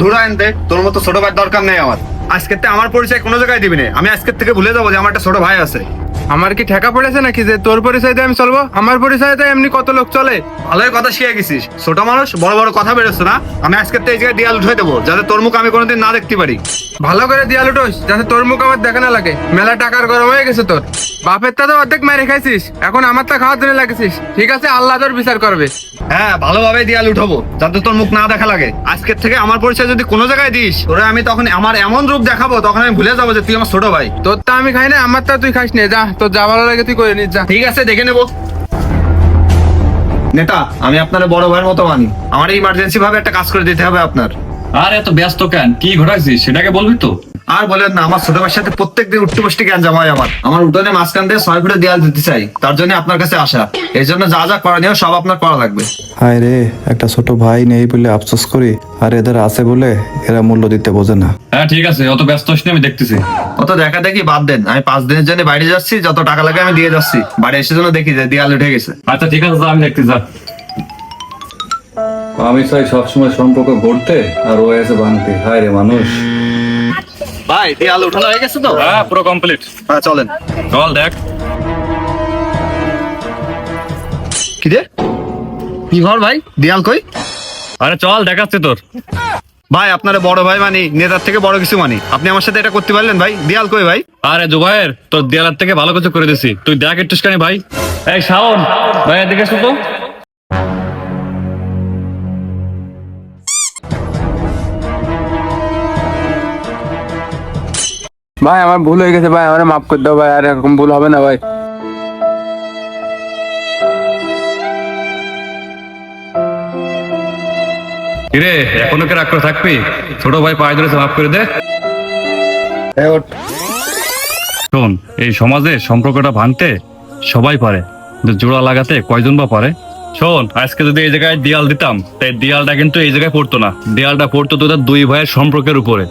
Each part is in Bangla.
ধুরা তোর মতো ছোট ভাই দরকার নেই আমার। আজকের থেকে আমার পরিচয় কোনো জায়গায় দিবি না। আমি আজকের থেকে ভুলে যাব যে আমার একটা ছোট ভাই আছে। আমার কি ঠেকা পড়েছে নাকি যে তোর পরিচয় দিয়ে আমি চলবো? আমার পরিচয় দিয়ে এমনি কত লোক চলে? ভালোই কথা শিখে গেছিস। ছোট মানুষ বড় বড় কথা বেরোচ্ছে না। আমি আজকের থেকে এই জায়গায় দেয়াল উঠে দেবো যাতে তোর মুখ আমি কোনোদিন না দেখতে পারি। ভালো করে দিয়াল উঠোস যাতে তোর মুখ আমার দেখা না লাগে। মেলা টাকার গরম হয়ে গেছে তোর। বাপের তা তো অর্ধেক মেরে খাইছিস। এখন আমার তা খাওয়ার জন্য লাগেছিস। ঠিক আছে আল্লাহ তোর বিচার করবে। হ্যাঁ ভালোভাবে দেয়াল উঠাবো যাতে তোর মুখ না দেখা লাগে। আজকের থেকে আমার পরিচয় যদি কোনো জায়গায় দিস তোরে আমি তখন আমার এমন রূপ দেখাবো তখন আমি ভুলে যাব যে তুই আমার ছোট ভাই। তোর তা আমি খাই না আমার তা তুই খাইস নে যা তোর যা ভালো লাগে তুই করে নিস যা। ঠিক আছে দেখে নেব। নেতা আমি আপনার বড় ভাইয়ের মতো মানি। আমার ইমার্জেন্সি ভাবে একটা কাজ করে দিতে হবে আপনার। আর এত ব্যস্ত কেন? কি ঘটাইছিস? সেটাকে বলবি তো? আর বলেন না আমার ছোট ভাইয়ের সাথে প্রত্যেকদিন উঠতে বসতে জ্ঞান জমা হয় আমার। আমার উঠোনে মাঝখান দিয়ে ছয় ফুটে দেয়াল দিতে চাই তার জন্য আপনার কাছে আসা। এই জন্য যা যা করণীয় সব আপনার করা লাগবে। হায় রে একটা ছোট ভাই নেই বলে আফসোস করি আর এদের আছে বলে এরা মূল্য দিতে বোঝে না। হ্যাঁ ঠিক আছে অত ব্যস্ত হস আমি দেখতেছি। অত দেখা দেখি বাদ দেন আমি পাঁচ দিনের জন্য বাইরে যাচ্ছি যত টাকা লাগে আমি দিয়ে যাচ্ছি। বাড়ি এসে জন্য দেখি যে দেয়াল উঠে গেছে। আচ্ছা ঠিক আছে যা, আমি দেখতেছি যা আমি চাই সবসময় সম্পর্ক গড়তে আর ও এসে ভাঙতে। হায় রে মানুষ। ভাই দেয়াল উঠানো হয়ে গেছে তো? হ্যাঁ পুরো কমপ্লিট হ্যাঁ চলেন। চল দেখ। কি রে? কি ঘর ভাই? দেয়াল কই? আরে চল দেখাচ্ছি তোর। ভাই আপনার বড় ভাই মানি নেতার থেকে বড় কিছু মানি। আপনি আমার সাথে এটা করতে পারলেন ভাই? দেয়াল কই ভাই? আরে জুবাইর তোর দেয়ালার থেকে ভালো কিছু করে দিছি। তুই দেখ একটু ভাই। এই শাওন ভাই এদিকে এসো ভাই আমার ভুল হয়ে গেছে ভাই আমার মাফ করে দাও ভাই আর এরকম ভুল হবে না ভাই। কিরে এখনও কে রাগ করে থাকবি? ছোট ভাই পায়ে ধরে মাফ করে দে। শোন এই সমাজে সম্পর্কটা ভাঙতে সবাই পারে কিন্তু জোড়া লাগাতে কয়জন বা পারে? শোন আজকে যদি এই জায়গায় দেয়াল দিতাম তাই দেয়ালটা কিন্তু এই জায়গায় পড়তো না। দেয়ালটা পড়তো তোদের দুই ভাইয়ের সম্পর্কের উপরে।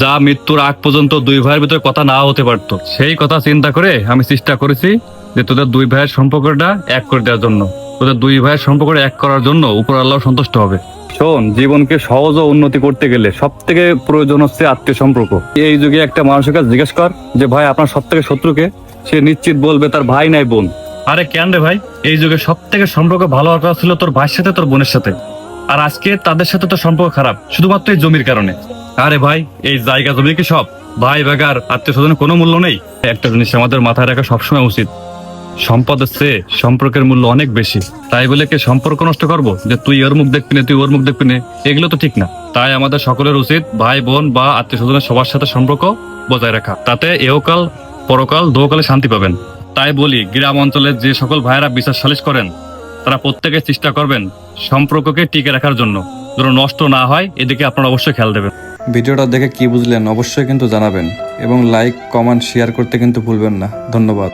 যা মৃত্যুর আগ পর্যন্ত দুই ভাইয়ের ভিতরে কথা না হতে পারতো। সেই কথা চিন্তা করে আমি চেষ্টা করেছি যে তোদের দুই ভাইয়ের সম্পর্কটা এক করে দেওয়ার জন্য। তোদের দুই ভাইয়ের সম্পর্কটা এক করার জন্য উপর আল্লাহ সন্তুষ্ট হবে। শোন, জীবনকে সহজ ও উন্নতি করতে গেলে সব থেকে প্রয়োজন হচ্ছে আত্মীয় সম্পর্ক। এই যুগে একটা মানুষের কাছে জিজ্ঞেস কর যে, ভাই, আপনার সব থেকে শত্রুকে? সে নিশ্চিত বলবে, তার ভাই নাই, বোন। আরে কেন রে ভাই? এই যুগে সব থেকে সম্পর্ক ভালো হওয়ার ছিল তোর ভাইয়ের সাথে, তোর বোনের সাথে। আর আজকে তাদের সাথে তো সম্পর্ক খারাপ, শুধুমাত্র এই জমির কারণে। আরে ভাই, এই জায়গা জমি কি সব? ভাই বেগার আত্মীয় স্বজনের কোনো মূল্য নেই? একটা জিনিস আমাদের মাথায় রাখা সবসময় উচিত। সম্পদের চেয়ে সম্পর্কের মূল্য অনেক বেশি। তাই বলে কি সম্পর্ক নষ্ট করব? যে তুই ওর মুখ দেখবি না, তুই ওর মুখ দেখবি না, এগুলো তো ঠিক না। তাই আমাদের সকলের উচিত ভাই, বোন বা আত্মীয় স্বজনের সবার সাথে সম্পর্ক বজায় রাখা। তাতে এহকাল পরকাল দোকালে শান্তি পাবেন। তাই বলি, গ্রাম অঞ্চলে যে সকল ভাইয়েরা বিশ্বাস সালিশ করেন, তারা প্রত্যেকে চেষ্টা করবেন সম্পর্ককে টিকে রাখার জন্য। যেন নষ্ট না হয়, এদিকে আপনারা অবশ্যই খেয়াল দেবেন। ভিডিওটা দেখে কি বুঝলেন অবশ্যই কিন্তু জানাবেন এবং লাইক কমেন্ট শেয়ার করতে কিন্তু ভুলবেন না। ধন্যবাদ।